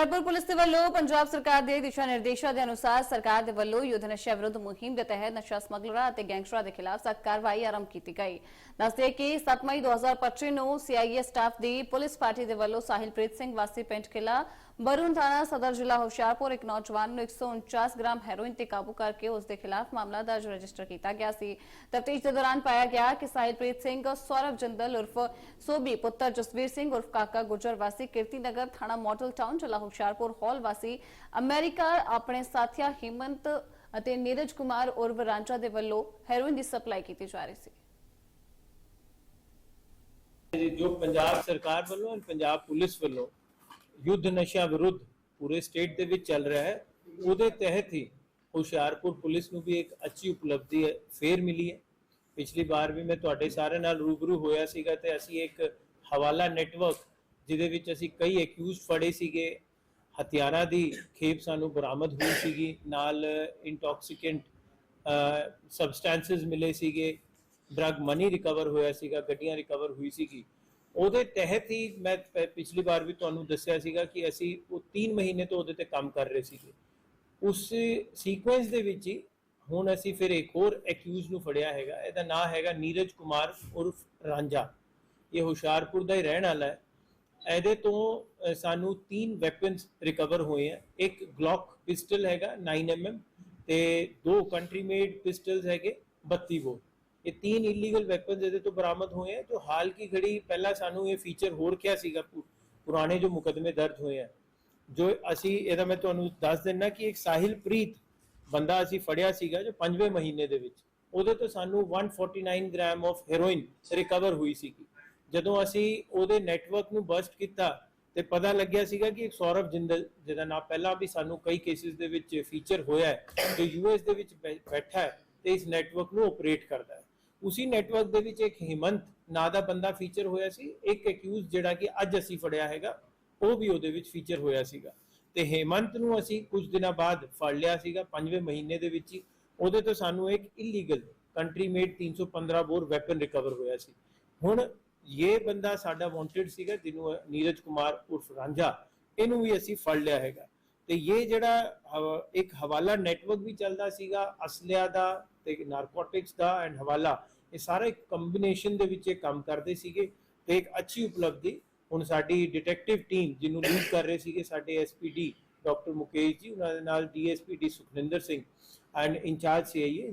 Hoshiarpur police ਦੇ ਵੱਲੋਂ ਪੰਜਾਬ ਸਰਕਾਰ ਦੇ ਦਿਸ਼ਾ ਨਿਰਦੇਸ਼ਾਂ ਦੇ ਅਨੁਸਾਰ ਸਰਕਾਰ ਦੇ ਵੱਲੋਂ ਯੁੱਧ ਨਸ਼ਾ ਵਿਰੁੱਧ ਮੁਹਿੰਮ ਦੇ ਤਹਿਤ ਨਸ਼ਾ ਸਮਗਲਰਾਂ ਅਤੇ ਗੈਂਗਸਟਰਾਂ ਦੇ ਖਿਲਾਫ ਸਖਤ ਕਾਰਵਾਈ ਆਰੰਭ ਕੀਤੀ ਗਈ ਦੱਸਦੇ ਕਿ 7 ਮਈ 2025 ਨੂੰ ਸੀਆਈਏ ਸਟਾਫ ਦੀ ਪੁਲਿਸ ਪਾਰਟੀ ਦੇ ਵੱਲੋਂ ਸਾਹਿਲਪ੍ਰੀਤ ਸਿੰਘ ਵਾਸੀ ਪਿੰਡ ਕਿਲਾ ਬਰੂਨ ਥਾਣਾ ਸਦਰ ਜ਼ਿਲ੍ਹਾ ਹੁਸ਼ਿਆਰਪੁਰ ਇੱਕ ਨੌਜਵਾਨ ਨੂੰ 149 ਗ੍ਰਾਮ ਹੈਰੋਇਨ ਤੇ ਕਾਬੂ ਕਰਕੇ ਉਸ ਦੇ ਖਿਲਾਫ ਮਾਮਲਾ ਦਰਜ ਰਜਿਸਟਰ ਕੀਤਾ ਗਿਆ ਸੀ ਤਫਤੀਸ਼ ਦੇ ਦੌਰਾਨ ਪਾਇਆ ਗਿਆ ਕਿ ਸਾਹਿਲਪ੍ਰੀਤ ਸਿੰਘ ਸੌਰਵ ਜੰਦਲ ਉਰਫ ਸੋਬੀ ਪੁੱਤਰ ਜਸਵੀਰ ਸਿੰਘ ਉਰਫ ਕਾਕਾ ਗੁਜਰ ਵਾਸੀ ਕੀਰਤੀ ਨਗਰ ਥਾਣਾ ਮਾਡਲ ਟਾਊਨ ਜ਼ਿਲ੍ਹਾ ਹੁਸ਼ਿਆਰਪੁਰ ਹਾਲ ਵਾਸੀ ਅਮਰੀਕਾ ਆਪਣੇ ਸਾਥੀਆ ਹਿਮੰਤ ਅਤੇ ਨੀਰਜ ਕੁਮਾਰ ਉਰਫ ਰਾਂਚਾ ਦੇ ਵੱਲੋਂ ਹੈਰੋਇਨ ਦੀ ਸਪਲਾਈ ਕੀਤੀ ਜਾ ਰਹੀ ਸੀ। ਜੋ ਪੰਜਾਬ ਸਰਕਾਰ ਵੱਲੋਂ and ਪੰਜਾਬ ਪੁਲਿਸ ਵੱਲੋਂ ਯੁੱਧ ਨਸ਼ਾ ਵਿਰੁੱਧ ਪੂਰੇ ਸਟੇਟ ਦੇ ਵਿੱਚ ਚੱਲ ਰਿਹਾ ਹੈ, ਉਹਦੇ ਤਹਿਤ ਹੀ ਹੁਸ਼ਿਆਰਪੁਰ ਪੁਲਿਸ ਨੂੰ ਵੀ ਇੱਕ ਅੱਛੀ ਉਪਲਬਧੀ, ਫੇਰ ਮਿਲੀ ਹੈ। ਪਿਛਲੀ ਵਾਰ ਵੀ ਮੈਂ ਤੁਹਾਡੇ ਸਾਰਿਆਂ ਨਾਲ ਰੂਬਰੂ ਹੋਇਆ ਸੀਗਾ ਤੇ ਅਸੀਂ ਇੱਕ ਹਵਾਲਾ ਨੈਟਵਰਕ ਜਿਹਦੇ ਵਿੱਚ ਅਸੀਂ ਕਈ ਐਕਿਊਜ਼ ਫੜੇ ਸੀਗੇ ਹਥਿਆਰਾਂ ਦੀ ਖੇਪ ਸਾਨੂੰ ਬਰਾਮਦ ਹੋਈ ਸੀਗੀ, ਨਾਲ ਇੰਟੌਕਸੀਕੈਂਟ ਸਬਸਟੈਂਸਸ ਮਿਲੇ ਸੀਗੇ ਡਰਗ ਮਨੀ ਰਿਕਵਰ ਹੋਇਆ ਸੀਗਾ, ਗੱਡੀਆਂ ਰਿਕਵਰ ਹੋਈ ਸੀਗੀ। ਉਹਦੇ ਤਹਿਤ ਹੀ ਮੈਂ ਪਿਛਲੀ ਵਾਰ ਵੀ ਤੁਹਾਨੂੰ ਦੱਸਿਆ ਸੀਗਾ ਕਿ ਅਸੀਂ ਉਹ 3 ਮਹੀਨੇ ਤੋਂ ਉਹਦੇ ਤੇ ਕੰਮ ਕਰ ਰਹੇ ਸੀਗੇ। ਉਸ ਸੀਕੁਐਂਸ ਦੇ ਵਿੱਚ ਹੀ ਹੁਣ ਅਸੀਂ ਫਿਰ ਇੱਕ ਹੋਰ ਐਕਿਊਜ਼ ਨੂੰ ਫੜਿਆ ਹੈਗਾ। ਇਹਦਾ ਨਾਮ ਹੈਗਾ ਨੀਰਜ ਕੁਮਾਰ ਉਰਫ ਰਾਂਝਾ। ਇਹ ਹੁਸ਼ਿਆਰਪੁਰ ਦਾ ਹੀ ਰਹਿਣ ਵਾਲਾ ਹੈ। ਇਹਦੇ ਤੋਂ ਸਾਨੂੰ ਤਿੰਨ ਵੈਪਨਸ ਰਿਕਵਰ ਹੋਏ ਹੈ ਇੱਕ ਗਲੌਕ ਪਿਸਟਲ ਹੈਗਾ 9mm ਤੇ ਦੋ ਕੰਟਰੀ ਮੇਡ ਪਿਸਟਲਸ ਹੈਗੇ 32 ਬੋਰ ਇਹ ਤਿੰਨ ਇਲੀਗਲ ਵੈਪਨਸ ਇਹਦੇ ਤੋਂ ਬਰਾਮਦ ਹੋਏ ਹੈ ਜੋ ਹਾਲ ਕੀ ਘੜੀ ਪਹਿਲਾਂ ਸਾਨੂੰ ਇਹ ਫੀਚਰ ਹੋਰ ਕਿਹਾ ਸੀਗਾ ਪੁਰਾਣੇ ਜੋ ਮੁਕਦਮੇ ਦਰਜ ਹੋਏ ਹੈ ਜੋ ਅਸੀਂ, ਇਹਦਾ ਮੈਂ ਤੁਹਾਨੂੰ ਦੱਸ ਦਿੰਨਾ ਕਿ ਇੱਕ ਸਾਹਿਲ ਪ੍ਰੀਤ ਬੰਦਾ ਅਸੀਂ ਫੜਿਆ ਸੀਗਾ, ਜੋ 5ਵੇਂ ਮਹੀਨੇ ਦੇ ਵਿੱਚ। ਉਹਦੇ ਤੋਂ ਸਾਨੂੰ 149 ਗ੍ਰਾਮ ਆਫ ਹੈਰੋਇਨ ਰਿਕਵਰ ਹੋਈ ਸੀਗੀ। ਜਦੋਂ ਅਸੀਂ ਉਹਦੇ ਨੈਟਵਰਕ ਨੂੰ ਬਸਟ ਕੀਤਾ ਤੇ ਪਤਾ ਲੱਗਿਆ ਸੀਗਾ ਕਿ ਸੌਰਵ ਜਿੰਦਲ ਜਿਹਦਾ ਨਾਮ ਪਹਿਲਾਂ ਵੀ ਸਾਨੂੰ ਕਈ ਕੇਸਿਸ ਦੇ ਵਿੱਚ ਫੀਚਰ ਹੋਇਆ ਹੈ ਜੋ ਯੂਐਸ ਦੇ ਵਿੱਚ ਬੈਠਾ ਹੈ ਤੇ ਇਸ ਨੈਟਵਰਕ ਨੂੰ ਆਪਰੇਟ ਕਰਦਾ ਹੈ। ਉਸੇ ਨੈਟਵਰਕ ਦੇ ਵਿੱਚ ਇੱਕ ਹਿਮੰਤ ਨਾਂ ਦਾ ਬੰਦਾ ਫੀਚਰ ਹੋਇਆ ਸੀ, ਇੱਕ ਐਕਿਊਜ਼ ਜਿਹੜਾ ਕਿ ਅੱਜ ਅਸੀਂ ਫੜਿਆ ਹੈਗਾ, ਉਹ ਵੀ ਉਹਦੇ ਵਿੱਚ ਫੀਚਰ ਹੋਇਆ ਸੀਗਾ। ਤੇ ਹੇਮੰਤ ਨੂੰ ਅਸੀਂ ਕੁਝ ਦਿਨਾਂ ਬਾਅਦ ਫੜ ਲਿਆ ਸੀਗਾ, ਪੰਜਵੇਂ ਮਹੀਨੇ ਦੇ ਵਿੱਚ ਹੀ। ਉਹਦੇ ਤੋਂ ਸਾਨੂੰ ਇੱਕ illegal country made 315 bore weapon recover ਹੋਇਆ ਸੀ। ਹੁਣ ਇਹ ਬੰਦਾ ਸਾਡਾ ਵਾਂਟਡ ਸੀਗਾ, ਜਿਹਨੂੰ ਨੀਰਜ ਕੁਮਾਰ ਉਰਫ ਰਾਂਝਾ, ਇਹਨੂੰ ਵੀ ਅਸੀਂ ਫੜ ਲਿਆ ਹੈਗਾ। ਤੇ ਇਹ ਜਿਹੜਾ, ਹਵ- ਇੱਕ ਹਵਾਲਾ ਨੈਟਵਰਕ ਵੀ ਚੱਲਦਾ ਸੀਗਾ, ਅਸਲਿਆ ਦਾ ਤੇ ਨਾਰਕੋਟਿਕਸ ਦਾ ਐਂਡ ਹਵਾਲਾ, ਇਹ ਸਾਰਾ ਇੱਕ ਕੰਬੀਨੇਸ਼ਨ ਦੇ ਵਿੱਚ ਇਹ ਕੰਮ ਕਰਦੇ ਸੀਗੇ ਤੇ ਇੱਕ ਅੱਛੀ ਉਪਲਬਧੀ ਹੁਣ ਸਾਡੀ ਡਿਟੈਕਟਿਵ ਟੀਮ ਜਿਹਨੂੰ ਲੀਡ ਕਰ ਰਹੇ ਸੀਗੇ ਸਾਡੇ ਐਸਪੀਡੀ ਡਾਕਟਰ ਮੁਕੇਸ਼ ਜੀ, ਉਹਨਾਂ ਦੇ ਨਾਲ DSP D Sukhninder Singh and incharge CIA